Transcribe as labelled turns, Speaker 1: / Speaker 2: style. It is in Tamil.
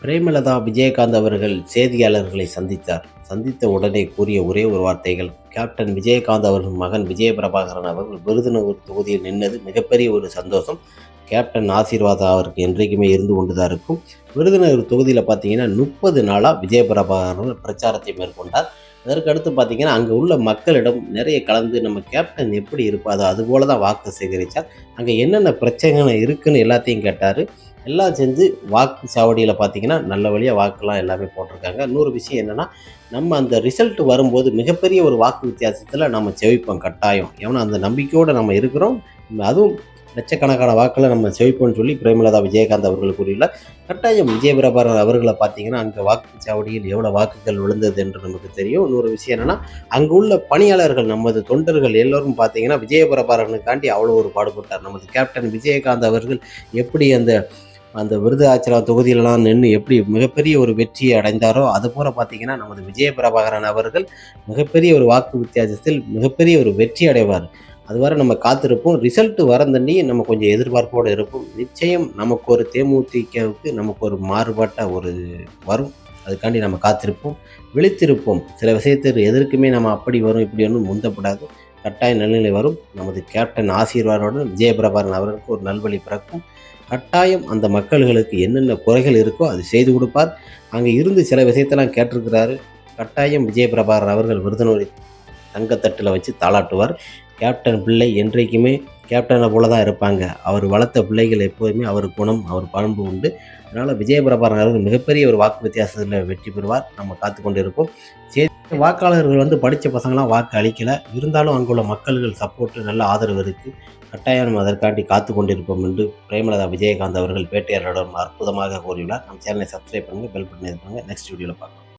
Speaker 1: பிரேமலதா விஜயகாந்த் அவர்கள் செய்தியாளர்களை சந்தித்தார். சந்தித்த உடனே கூறிய ஒரே ஒரு வார்த்தைகள் கேப்டன் விஜயகாந்த் அவர்கள் மகன் விஜய பிரபாகரன் அவர்கள் விருதுநகர் தொகுதியில் நின்னது மிகப்பெரிய ஒரு சந்தோஷம். கேப்டன் ஆசீர்வாதம் அவருக்கு என்றைக்குமே இருந்து கொண்டுதான் இருக்கும். விருதுநகர் தொகுதியில் பார்த்தீங்கன்னா முப்பது நாளாக விஜய பிரபாகரன் பிரச்சாரத்தை மேற்கொண்டார். அதற்கு அடுத்து பார்த்தீங்கன்னா அங்கே உள்ள மக்களிடம் நிறைய கலந்து நம்ம கேப்டன் எப்படி இருப்பாதோ அது போல தான் வாக்கு சேகரித்தார் அங்கே என்னென்ன பிரச்சனைகள் இருக்குன்னு எல்லாத்தையும் கேட்டார். எல்லாம் செஞ்சு வாக்கு சாவடியில் பார்த்தீங்கன்னா நல்ல வழியாக வாக்குலாம் எல்லாமே போட்டிருக்காங்க. இன்னொரு விஷயம் என்னென்னா நம்ம அந்த ரிசல்ட் வரும்போது மிகப்பெரிய ஒரு வாக்கு வித்தியாசத்தில் நம்ம செவிப்போம் கட்டாயம். ஏன்னா அந்த நம்பிக்கையோடு நம்ம இருக்கிறோம். அதுவும் லட்சக்கணக்கான வாக்கில் நம்ம செவிப்போம்னு சொல்லி பிரேமலதா விஜயகாந்த் அவர்கள் கூறியுள்ள கட்டாயம் விஜயபிரபாரன் அவர்களை பார்த்தீங்கன்னா அங்கே வாக்குச்சாவடியில் எவ்வளோ வாக்குகள் விழுந்தது என்று நமக்கு தெரியும். இன்னொரு விஷயம் என்னென்னா அங்கே உள்ள பணியாளர்கள் நமது தொண்டர்கள் எல்லோரும் பார்த்தீங்கன்னா விஜயபிரபாரனுக்காண்டி அவ்வளோ ஒரு பாடுபட்டார். நமது கேப்டன் விஜயகாந்த் அவர்கள் எப்படி அந்த அந்த விருதாச்சலம் தொகுதியிலலாம் நின்று எப்படி மிகப்பெரிய ஒரு வெற்றியை அடைந்தாரோ அது போல பார்த்தீங்கன்னா நமது விஜய பிரபாகரன் அவர்கள் மிகப்பெரிய ஒரு வாக்கு வித்தியாசத்தில் மிகப்பெரிய ஒரு வெற்றி அடைவார். அதுவரை நம்ம காத்திருப்போம். ரிசல்ட் வரந்தண்டி நம்ம கொஞ்சம் எதிர்பார்ப்போடு இருப்போம். நிச்சயம் நமக்கு ஒரு தேமுதிகவுக்கு நமக்கு ஒரு மாறுபாட்டாக ஒரு வரும். அதுக்காண்டி நம்ம காத்திருப்போம். விழித்திருப்போம். சில விஷயத்துக்கு எதற்குமே நம்ம அப்படி வரும் இப்படி ஒன்றும் முந்தப்படாது. கட்டாய நல்நிலை வரும். நமது கேப்டன் ஆசீர்வாதனுடன் விஜயபிரபாரன் அவர்களுக்கு ஒரு நல்வழி பிறக்கும். கட்டாயம் அந்த மக்கள்களுக்கு என்னென்ன குறைகள் இருக்கோ அது செய்து கொடுப்பார். அங்கே இருந்து சில விஷயத்தெல்லாம் கேட்டிருக்கிறாரு. கட்டாயம் விஜயபிரபாரன் அவர்கள் விருதுநகர் தங்கத்தட்டில் வச்சு தாளாட்டுவார். கேப்டன் பிள்ளை என்றைக்குமே கேப்டனை போல தான் இருப்பாங்க. அவர் வளர்த்த பிள்ளைகள் எப்போதுமே அவர் குணம் அவர் பண்பு உண்டு. அதனால் விஜயபிரபாரன் அவர்கள் மிகப்பெரிய ஒரு வாக்கு வித்தியாசத்தில் வெற்றி பெறுவார். நம்ம காத்து கொண்டு இருப்போம் சரி வாக்காளர்கள் வந்து படித்த பசங்களாம் வாக்கு அளிக்கலை. இருந்தாலும் அங்குள்ள மக்கள்கள் சப்போர்ட்டு நல்ல ஆதரவு இருக்குது கட்டாயம் நம்ம அதற்காண்டி காத்து கொண்டிருப்போம் என்று பிரேமலதா விஜயகாந்த் அவர்கள் பேட்டையாளரிடம் அற்புதமாக கூறியுள்ளார். நம்ம சேனலை சப்ஸ்கிரைப் பண்ணுங்கள் பெல் பட்டன் பண்ணுங்கள் நெக்ஸ்ட் வீடியோவில் பார்க்கலாம்.